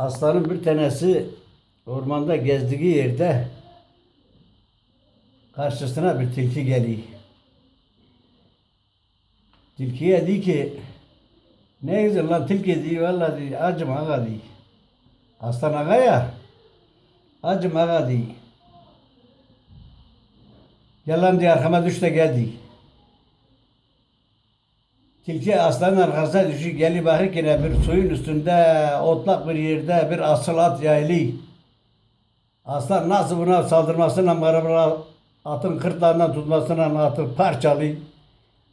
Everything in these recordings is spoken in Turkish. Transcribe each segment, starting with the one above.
Aslanın bir tanesi ormanda gezdiği yerde karşısına bir tilki geliyor. Tilkiye diyor ki ne güzel lan tilki diyor valla diyor acım ağa diyor. Aslan ağa ya acım ağa diyor. Gel lan diye arkama düş de gel diyor. Tilki aslanın arkasına düşüyor. Geliyor bakırken bir suyun üstünde otlak bir yerde bir asıl at yaylı. Aslan nasıl buna saldırmasına beraber atın kırtlağından tutmasına atı parçalıyor.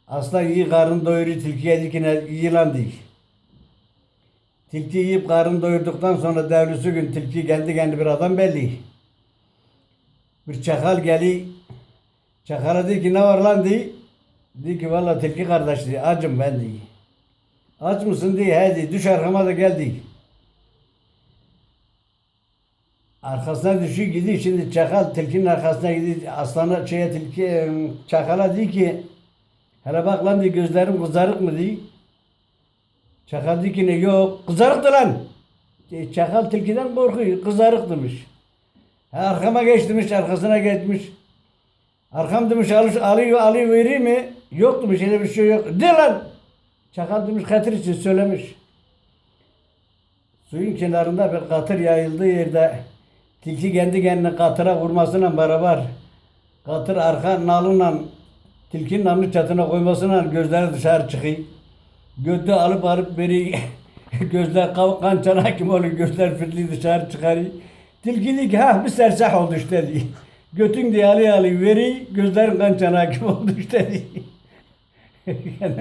Aslan iyi karın doyuruyor tilkiye dikine iyi lan değil. Tilki yiyip karın doyurduktan sonra devlisi gün tilki kendi kendi bir adam belli. Bir çakal geliyor. Çakala diyor ki ne var lan diyor. Diyor ki valla tilki kardeş diyor acım ben diyor. Aç mısın diye diyor düş arkama da gel diyor. Arkasına düşüyor gidiyor şimdi çakal tilkinin arkasına gidiyor aslana şeye tilki em, çakala diyor ki hele bak lan diyor gözlerim kızarık mı diyor. Çakal diyor ki ne yok kızarıktı lan. E, Çakal tilkiden korkuyor kızarık demiş. Arkama geç demiş arkasına geçmiş. Arkam demiş alıyor alıyor vereyim mi? Yok demiş öyle bir şey yok. De lan! Çakal demiş katır için söylemiş. Suyun kenarında bir katır yayıldığı yerde tilki kendi kendine katıra vurmasıyla beraber katır arka nalıyla tilkinin nalını çatına koymasıyla gözleri dışarı çıkıyor. Götü alıp alıp beri gözler kan, çanak gibi oluyor. Gözler fırlıyor dışarı çıkarıyor. Tilki diyor ki ha bir sersah oldu işte diyor. Götün diye alıyor alıyor veri gözlerin kan çanağı gibi oldu işte diyor. and